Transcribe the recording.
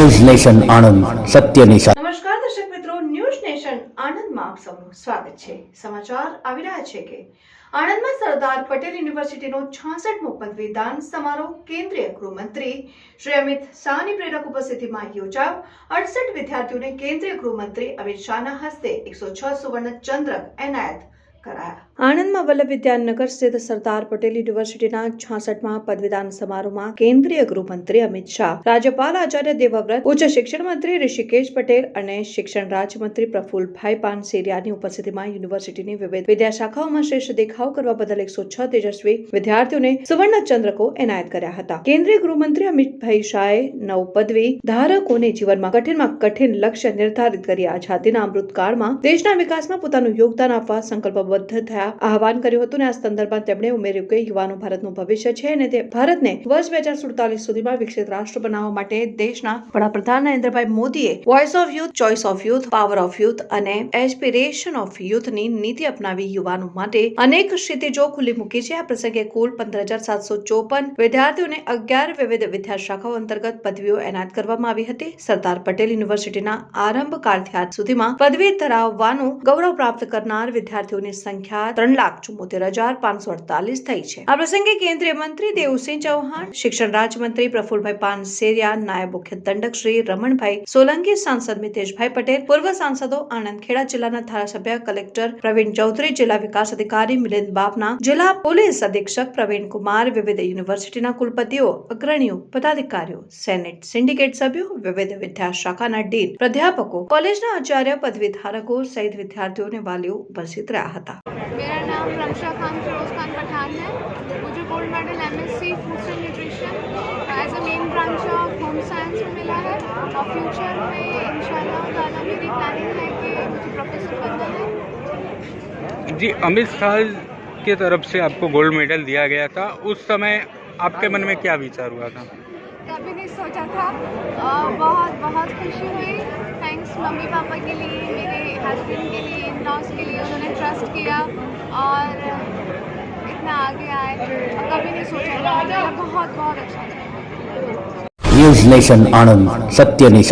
News nation Anand સત્યની સાથે નમસ્કાર દર્શક મિત્રો, ન્યૂઝ નેશન આણંદમાં આપ સૌનું સ્વાગત છે. સમાચાર આવી રહ્યા છે કે આણંદમાં સરદાર પટેલ યુનિવર્સિટીનો છાસઠમો પદવીદાન સમારોહ કેન્દ્રીય ગૃહમંત્રી શ્રી અમિત શાહની પ્રેરક ઉપસ્થિતિમાં યોજાયો. અડસઠ વિદ્યાર્થીઓને કેન્દ્રીય ગૃહમંત્રી અમિત શાહના હસ્તે એકસો છ સુવર્ણ ચંદ્રક એનાયત આણંદમાં વલ્લભ વિદ્યાનગર સ્થિત સરદાર પટેલ યુનિવર્સિટીના છાસઠમાં પદવીદાન સમારોહમાં કેન્દ્રીય ગૃહમંત્રી અમિત શાહ, રાજ્યપાલ આચાર્ય દેવવ્રત, ઉચ્ચ શિક્ષણ મંત્રી ઋષિકેશ પટેલ અને શિક્ષણ રાજ્યમંત્રી પ્રફુલભાઈ પાનસેરિયાની ઉપસ્થિતિમાં યુનિવર્સિટીની વિવિધ વિદ્યાશાખાઓમાં શ્રેષ્ઠ દેખાવ કરવા બદલ એકસો છ તેજસ્વી વિદ્યાર્થીઓને સુવર્ણ ચંદ્રકો એનાયત કર્યા હતા. કેન્દ્રીય ગૃહમંત્રી અમિતભાઈ શાહે નવ પદવી ધારકોને જીવનમાં કઠિનમાં કઠિન લક્ષ્ય નિર્ધારિત કરી આઝાદીના અમૃતકાળમાં દેશના વિકાસમાં પોતાનું યોગદાન આપવા સંકલ્પબદ્ધ થયા આહવાન કર્યું હતું અને આ સંદર્ભમાં તેમણે ઉમેર્યું કે યુવાનો ભારતનું ભવિષ્ય છે અને તે ભારતને વર્ષ બે હજાર સુડતાલીસ સુધીમાં વિકસિત રાષ્ટ્ર બનાવવા માટે દેશના વડાપ્રધાન નરેન્દ્રભાઈ મોદીએ voice of youth choice of youth power of youth અને એસ્પિરેશન ઓફ યુથની નીતિ અપનાવી યુવાનો માટે અનેક ક્ષિતિજો ખુલ્લી મૂકી છે. આ પ્રસંગે કુલ પંદર હજાર સાતસો ચોપન વિદ્યાર્થીઓને અગિયાર વિવિધ વિદ્યાશાખાઓ અંતર્ગત પદવીઓ એનાયત કરવામાં આવી હતી. સરદાર પટેલ યુનિવર્સિટીના આરંભ કાળથી આજ સુધીમાં પદવી ધરાવવાનું ગૌરવ પ્રાપ્ત કરનાર વિદ્યાર્થીઓની સંખ્યા ત્રણ લાખ ચુમ્મોતેર હજાર પાંચસો અડતાલીસ થઈ છે. આ પ્રસંગે કેન્દ્રીય મંત્રી દેવસિંહ ચૌહાણ, શિક્ષણ રાજ્યમંત્રી પ્રફુલભાઈ પાનસેરિયા, નાયબ મુખ્ય દંડક શ્રી રમણભાઈ સોલંકી, સાંસદ મિતેશભાઈ પટેલ, પૂર્વ સાંસદો આણંદ ખેડા જિલ્લાના ધારાસભ્ય કલેક્ટર પ્રવીણ ચૌધરી, જિલ્લા વિકાસ અધિકારી મિલિંદ બાપના, જિલ્લા પોલીસ અધિક્ષક પ્રવીણ કુમાર, વિવિધ યુનિવર્સિટીના કુલપતિઓ, અગ્રણીઓ, પદાધિકારીઓ, સેનેટ સિન્ડિકેટ સભ્યો, વિવિધ વિદ્યાશાખાના ડીન પ્રાધ્યાપકો, કોલેજના આચાર્ય પદવી ધારકો સહિત વિદ્યાર્થીઓને વાલીઓ ઉપસ્થિત રહ્યા હતા. मेरा नाम रमशा खान फिरोज खान पठान है। मुझे gold medal MSc food and nutrition as a main branch of home science में मिला है। और फ्यूचर में इंशाल्लाह ताला मेरी प्लानिंग है कि मुझे प्रोफेसर बनना है। जी अमित शाह के तरफ़ से आपको गोल्ड मेडल दिया गया था। उस समय आपके मन में क्या विचार हुआ था? कभी नहीं सोचा था। अ, बहुत बहुत खुशी हुई। थैंक्स मम्मी पापा के लिए मेरे हस्बैंड के लिए इन लॉज के लिए उन्होंने ट्रस्ट किया और इतना आगे आए और कभी नहीं सोचा बहुत बहुत अच्छा न्यूज़ नेशन आनंद सत्य निशा